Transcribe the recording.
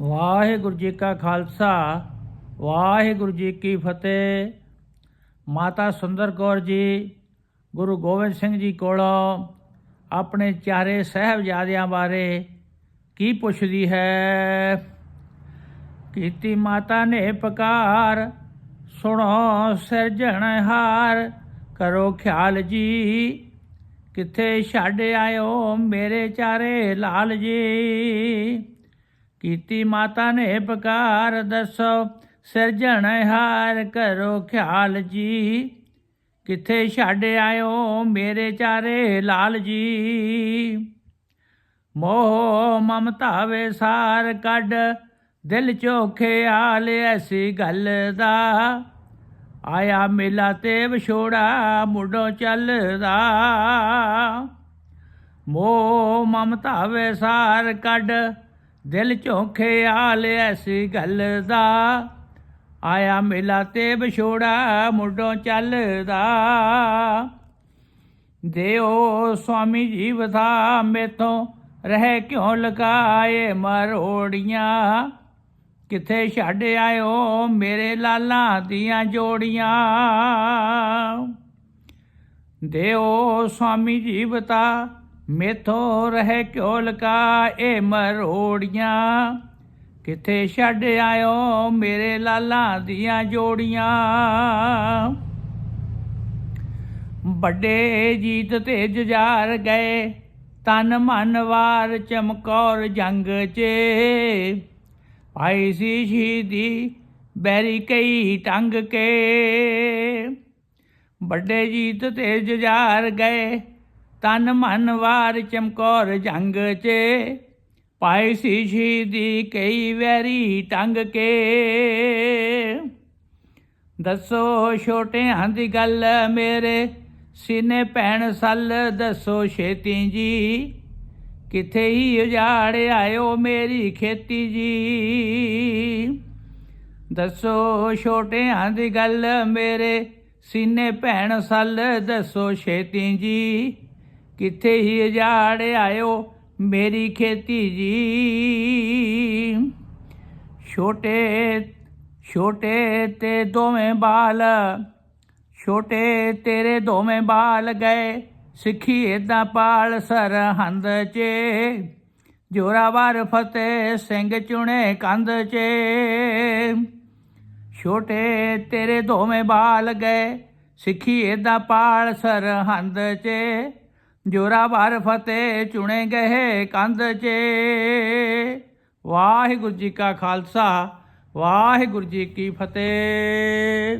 ਵਾਹਿਗੁਰੂ ਜੀ ਕਾ ਖਾਲਸਾ, ਵਾਹਿਗੁਰੂ ਜੀ ਕੀ ਫਤਿਹ। ਮਾਤਾ ਸੁੰਦਰ ਕੌਰ ਜੀ, ਗੁਰੂ ਗੋਬਿੰਦ ਸਿੰਘ ਜੀ ਕੋਲੋਂ ਆਪਣੇ ਚਾਰੇ ਸਹਿਬਜ਼ਾਦਿਆਂ ਬਾਰੇ ਕੀ ਪੁੱਛਦੀ ਹੈ? ਕੀਤੀ ਮਾਤਾ ਨੇ ਪਕਾਰ, ਸੁਣੋ ਸਿਰਜਣਹਾਰ ਕਰੋ ਖਿਆਲ ਜੀ। ਕਿੱਥੇ ਛੱਡ ਆਇਓ ਮੇਰੇ ਚਾਰੇ ਲਾਲ ਜੀ? ਕੀਤੀ ਮਾਤਾ ਨੇ ਪਕਾਰ ਦੱਸੋ ਸਿਰਜਣਹਾਰ ਕਰੋ ਖਿਆਲ ਜੀ। ਕਿੱਥੇ ਛੱਡ ਆਇਓ ਮੇਰੇ ਚਾਰੇ ਲਾਲ ਜੀ। ਮੋਹ ਮਮਤਾ ਵੇ ਸਾਰ ਕੱਢ, ਦਿਲ ਚੋਖੇ ਖਿਆਲ ਐਸੀ ਗੱਲ ਦਾ। ਆਇਆ ਮੇਲਾ ਤੇ ਵਿਛੋੜਾ ਮੁੰਡੋ ਚੱਲਦਾ। ਮੋਹ ਮਮਤਾ ਵੇ ਸਾਰ ਕੱਢ ਦਿਲ ਚੋਂ ਆਲ ਐਸੀ ਗੱਲ ਦਾ। ਆਇਆ ਮੇਲਾ ਤੇ ਵਿਛੋੜਾ ਮੁੰਡੋ ਚੱਲਦਾ। ਦੇਓ ਸਵਾਮੀ ਜੀ ਵਥਾ ਮੇਥੋਂ ਰਹਿ ਕਿਉਂ ਲਗਾਏ ਮਰੋੜੀਆਂ? ਕਿੱਥੇ ਛੱਡ ਆਇਓ ਮੇਰੇ ਲਾਲਾਂ ਦੀਆਂ ਜੋੜੀਆਂ? ਦੇਓ ਸੁਆਮੀ ਜੀ ਬਤਾ ਮੇਥੋਂ ਰਹਿ ਕਿਉਂ ਲਗਾਏ ਮਰੋੜੀਆਂ? ਕਿੱਥੇ ਛੱਡ ਆਇਓ ਮੇਰੇ ਲਾਲਾਂ ਦੀਆਂ ਜੋੜੀਆਂ? ਵੱਡੇ ਜੀਤ ਤੇ ਜੁਝਾਰ ਗਏ, ਤਨ ਮਨ ਵਾਰ ਚਮਕੌਰ ਜੰਗ 'ਚ। ਪਾਈ ਸੀ ਸ਼ਹੀਦੀ ਬੈਰੀ ਕਈ ਟੰਗ ਕੇ। ਵੱਡੇ ਜੀਤ ਤੇ ਜੁਝਾਰ ਗਏ ਤਨ ਮਨ ਵਾਰ ਚਮਕੌਰ ਜੰਗ 'ਚ। ਪਾਈ ਸੀ ਸ਼ਹੀਦੀ ਕਈ ਵੈਰੀ ਟੰਗ ਕੇ। ਦੱਸੋ ਛੋਟਿਆਂ ਦੀ ਗੱਲ ਮੇਰੇ ਸੀਨੇ ਭੈਣ ਸੱਲ, ਦੱਸੋ ਛੇਤੀ ਜੀ। ਕਿੱਥੇ ਹੀ ਉਜਾੜ ਆਇਓ ਮੇਰੀ ਖੇਤੀ ਜੀ। ਦੱਸੋ ਛੋਟਿਆਂ ਦੀ ਗੱਲ ਮੇਰੇ ਸੀਨੇ ਭੈਣ ਸੱਲ, ਦੱਸੋ ਛੇਤੀ ਜੀ। ਕਿੱਥੇ ਹੀ ਉਜਾੜ ਆਇਓ ਮੇਰੀ ਖੇਤੀ ਜੀ। ਛੋਟੇ ਛੋਟੇ ਤੇ ਦੋਵੇਂ ਬਾਲ, ਛੋਟੇ ਤੇਰੇ ਦੋਵੇਂ ਬਾਲ ਗਏ। ਸਿੱਖੀ ਏਦਾਂ ਪਾਲ ਸਰਹੰਦ 'ਚ, ਜੋਰਾਵਰ ਫਤਿਹ ਸਿੰਘ ਚੁਣੇ ਕੰਧ 'ਚ। ਛੋਟੇ ਤੇਰੇ ਦੋਵੇਂ ਬਾਲ ਗਏ, ਸਿੱਖੀ ਏਦਾਂ ਪਾਲ ਸਰਹੰਦ 'ਚ। ਜੋਰਾਵਰ ਫਤਿਹ ਚੁਣੇ ਗਏ ਕੰਧ 'ਚ। ਵਾਹਿਗੁਰੂ ਜੀ ਕਾ ਖਾਲਸਾ ਵਾਹਿਗੁਰੂ ਜੀ ਕੀ ਫਤਿਹ।